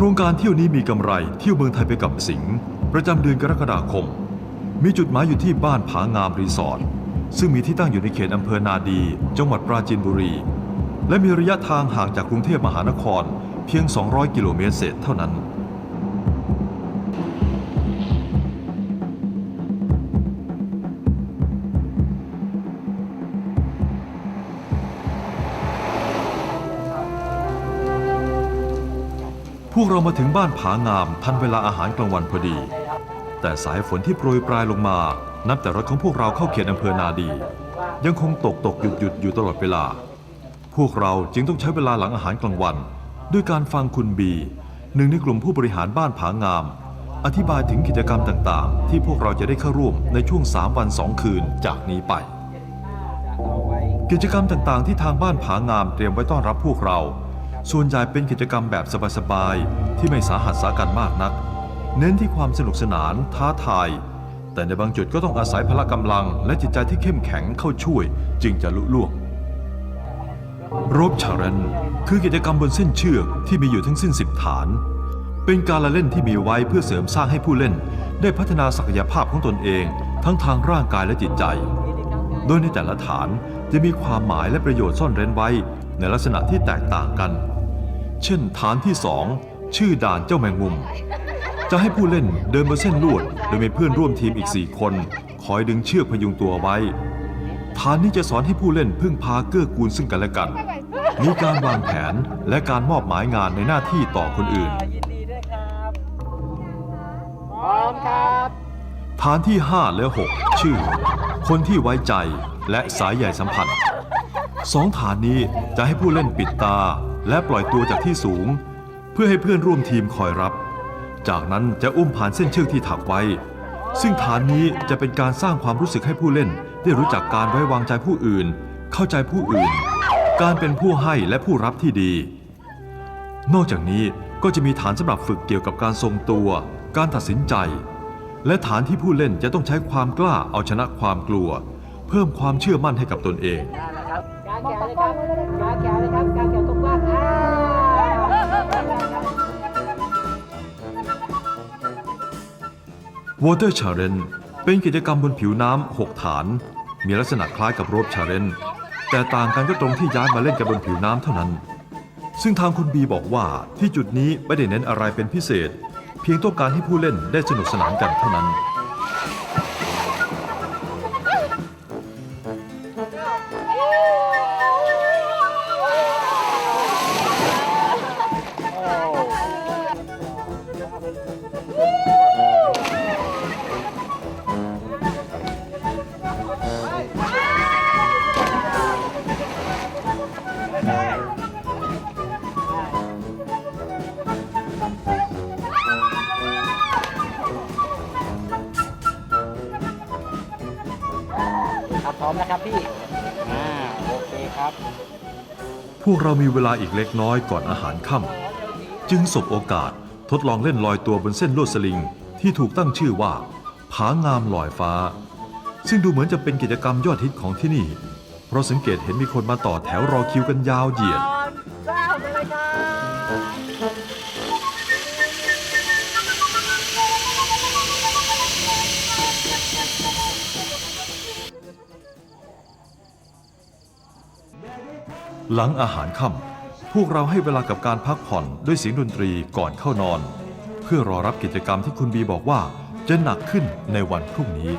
โครงการเที่ยวนี้มีกำไรเที่ยวเมืองไทยไปกับสิงห์ประจำเดือนกรกฎาคม มีจุดหมายอยู่ที่บ้านผางามรีสอร์ทซึ่งมีที่ตั้งอยู่ในเขตอำเภอนาดี จังหวัดปราจีนบุรี และมีระยะทางห่างจากกรุงเทพมหานครเพียง 200 กิโลเมตรเศษเท่านั้น วกเรามาถึงบ้านผางามทันเวลาอาหารกลางวันพอดี แต่สายฝนที่โปรยปลายลงมา นับแต่รถของพวกเราเข้าเขตอำเภอนาดี ยังคงตกตกหยุดหยุดอยู่ตลอดเวลา พวกเราจึงต้องใช้เวลาหลังอาหารกลางวัน ด้วยการฟังคุณบี หนึ่งในกลุ่มผู้บริหารบ้านผางาม อธิบายถึงกิจกรรมต่างๆ ที่พวกเราจะได้เข้าร่วมในช่วง 3 วัน 2 คืนจากนี้ไป กิจกรรมต่างๆ ที่ทางบ้านผางามเตรียมไว้ต้อนรับพวกเรา ส่วนใหญ่เป็นกิจกรรมแบบสบายๆ ที่ไม่สาหัสสากันมากนัก เน้นที่ความสนุกสนานท้าทาย แต่ในบางจุดก็ต้องอาศัยพละกำลัง และจิตใจที่เข้มแข็งเข้าช่วย จึงจะลุล่วงรบชารันคือกิจกรรมบนเส้นเชือกที่มีอยู่ทั้งสิ้น10ฐาน เป็นการละเล่นที่มีไว้เพื่อเสริมสร้างให้ผู้เล่น ได้พัฒนาศักยภาพของตนเอง ทั้งทางร่างกายและจิตใจ โดยในแต่ละฐานจะมีความหมายและประโยชน์ซ่อนเร้นไว้ ในลักษณะที่แตกต่างกัน เช่นฐานที่ 2 ชื่อด่านเจ้าแมงมุม จะให้ผู้เล่นเดินบนเส้นลวด โดยมีเพื่อนร่วมทีมอีก 4 คน คอยดึงเชือกพยุงตัวไว้ ฐานนี้จะสอนให้ผู้เล่นพึ่งพาเกื้อกูลซึ่งกันและกัน มีการวางแผนและการมอบหมายงานในหน้าที่ต่อคนอื่นยินดีด้วยครับพร้อมครับฐานที่ 5 และ 6 ชื่อ คนที่ไว้ใจและสายใหญ่สัมพันธ์ สองฐานนี้จะให้ผู้เล่นปิดตาและปล่อยตัวจากที่สูง เพื่อให้เพื่อนร่วมทีมคอยรับ จากนั้นจะอุ้มผ่านเส้นเชือกที่ถักไว้ ซึ่งฐานนี้จะเป็นการสร้างความรู้สึกให้ผู้เล่น ได้รู้จักการไว้วางใจผู้อื่น เข้าใจผู้อื่น การเป็นผู้ให้และผู้รับที่ดี นอกจากนี้ก็จะมีฐานสำหรับฝึกเกี่ยวกับการทรงตัว การตัดสินใจ และฐานที่ผู้เล่นจะต้องใช้ความกล้าเอาชนะความกลัว เพิ่มความเชื่อมั่นให้กับตนเอง Water Challenge เป็นกิจกรรมบนผิวน้ำ 6 ฐาน มีลักษณะคล้ายกับ Rope Challenge แต่ต่างกันก็ตรงที่ย้ายมาเล่นกันบนผิวน้ำเท่านั้น ซึ่งทางคุณบีบอกว่าที่จุดนี้ไม่ได้เน้นอะไรเป็นพิเศษ เพียงต้องการให้ผู้เล่นได้สนุกสนานกันเท่านั้น ครับพร้อมนะครับพี่อ่าโอเคครับ พวกเรามีเวลาอีกเล็กน้อยก่อนอาหารค่ำจึงสบโอกาสทดลองเล่นลอยตัวบนเส้นลวดสลิงที่ถูกตั้งชื่อว่า ผางามลอยฟ้า ซึ่งดูเหมือนจะเป็นกิจกรรมยอดฮิตของที่นี่ เพราะสังเกตเห็นมีคนมาต่อแถวรอคิวกันยาวเหยียดสาไปเลยครับ หลังอาหารค่ำพวกเราให้เวลากับการพักผ่อนด้วยเสียงดนตรีก่อนเข้านอน เพื่อรอรับกิจกรรมที่คุณบีบอกว่าจะหนักขึ้นในวันพรุ่งนี้